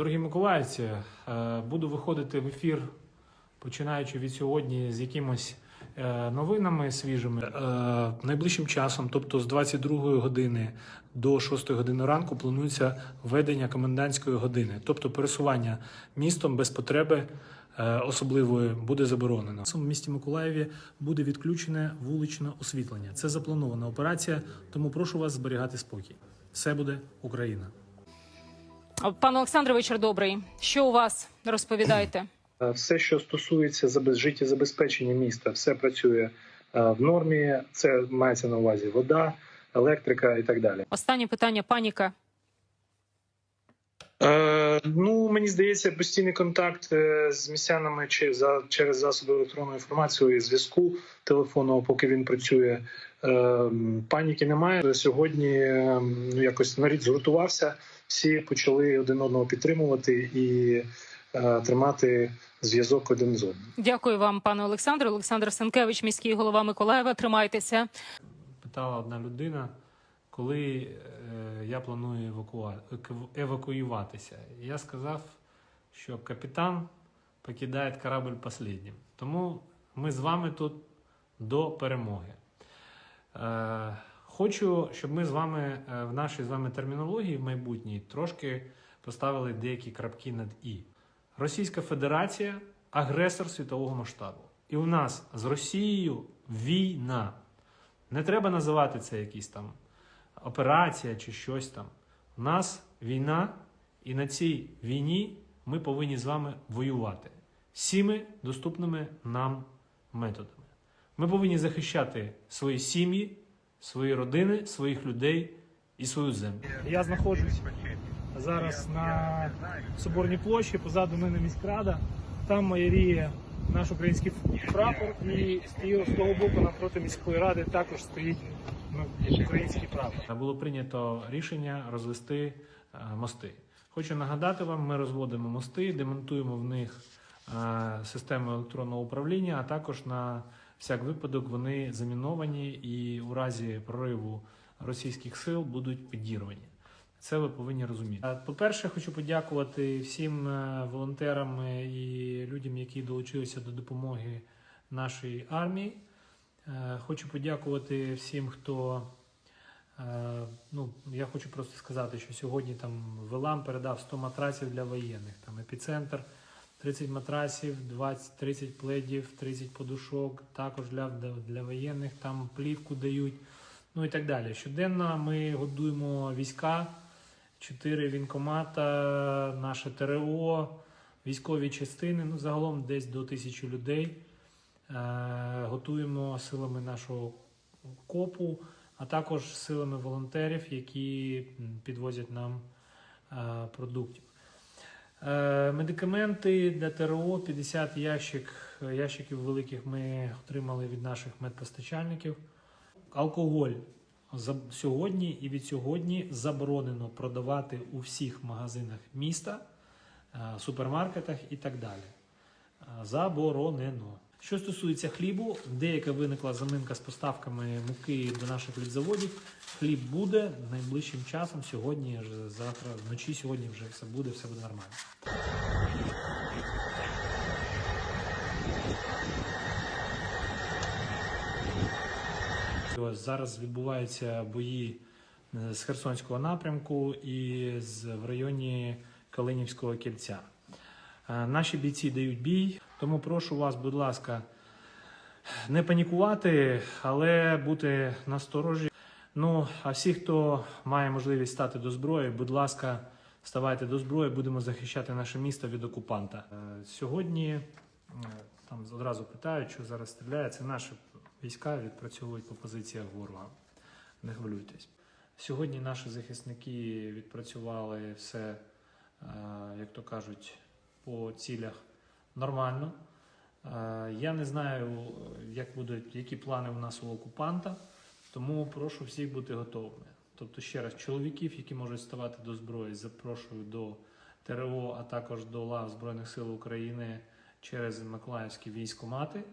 Дорогі миколаївці, е, буду виходити в ефір, починаючи від сьогодні з якимось е, новинами свіжими. Е, Найближчим часом, тобто з 22 години до 6 години ранку, планується введення комендантської години, тобто пересування містом без потреби особливої буде заборонено. В місті Миколаєві буде відключене вуличне освітлення. Це запланована операція, тому прошу вас зберігати спокій. Все буде Україна. Пане Олександре, вечір добрий. Що у вас розповідаєте? Е, Все, що стосується забез- життєзабезпечення міста, все працює е, в нормі. Це мається на увазі вода, електрика і так далі. Останнє питання. Паніка. Е, ну мені здається, постійний контакт е, з містянами чи за через засоби електронної інформації і зв'язку телефонного, поки він працює. Е, паніки немає. Сьогодні е, ну якось нарід згуртувався. Всі почали один одного підтримувати і е, тримати зв'язок один з одним. Дякую вам, пане Олександре. Олександр Сенкевич, міський голова Миколаєва. Тримайтеся. питала одна людина, коли е, я планую евакуа... евакуюватися. Я сказав, що капітан покидає корабль последнім. Тому ми з вами тут до перемоги. Е, хочу, щоб ми з вами е, в нашій з вами термінології в майбутній трошки поставили деякі крапки над і. Російська Федерація агресор світового масштабу. І у нас з Росією війна. Не треба називати це якісь там операція чи щось там. У нас війна, і на цій війні ми повинні з вами воювати всіми доступними нам методами. Ми повинні захищати свої сім'ї, свої родини, своїх людей і свою землю. Я знаходжусь зараз на Соборній площі, позаду мене міськрада. Там майоріє наш український прапор, і з того боку навпроти міської ради також стоїть ну, український прапор. Було прийнято рішення розвести е, мости. Хочу нагадати вам, ми розводимо мости, демонтуємо в них е, систему електронного управління, а також на всяк випадок вони заміновані і у разі прориву російських сил будуть підірвані. Це ви повинні розуміти. По-перше, хочу подякувати всім е, волонтерам е, і людям, які долучилися до допомоги нашій армії. Е, Хочу подякувати всім, хто. Ну, я хочу просто сказати, що сьогодні там Велам передав 100 матрасів для воєнних. Там епіцентр 30 матрасів, 20, 30 пледів, 30 подушок, також для, для воєнних, там плівку дають, ну і так далі. Щоденно ми годуємо війська, 4 вінкомата, наше ТРО, військові частини, ну загалом десь до тисячі людей. Е, готуємо силами нашого копу, а також силами волонтерів, які підвозять нам е, продуктів. Е, Медикаменти для ТРО 50 ящик, ящиків великих ми отримали від наших медпостачальників. Алкоголь сьогодні і від сьогодні заборонено продавати у всіх магазинах міста, е, супермаркетах і так далі. Е, Заборонено. Що стосується хлібу, деяка виникла заминка з поставками муки до наших хлібзаводів. Хліб буде найближчим часом. Сьогодні, завтра, вночі сьогодні вже все буде, все буде нормально. Зараз відбуваються бої е, з Херсонського напрямку і в районі Калинівського кільця. Е, Наші бійці дають бій, тому прошу вас, будь ласка, не панікувати, але бути насторожі. Ну, а всі, хто має можливість стати до зброї, будь ласка, ставайте до зброї, будемо захищати наше місто від окупанта. Е, Сьогодні е, там одразу питають, що зараз стріляє. Це наші війська відпрацьовують по позиціях ворога. Не хвилюйтесь. Сьогодні наші захисники відпрацювали все, як то кажуть, по цілях нормально. Е, Я не знаю, як будуть, які плани у нас у окупанта, тому прошу всіх бути готовими. Тобто, ще раз, чоловіків, які можуть ставати до зброї, запрошую до ТРО, а також до лав Збройних сил України через Миколаївські військомати.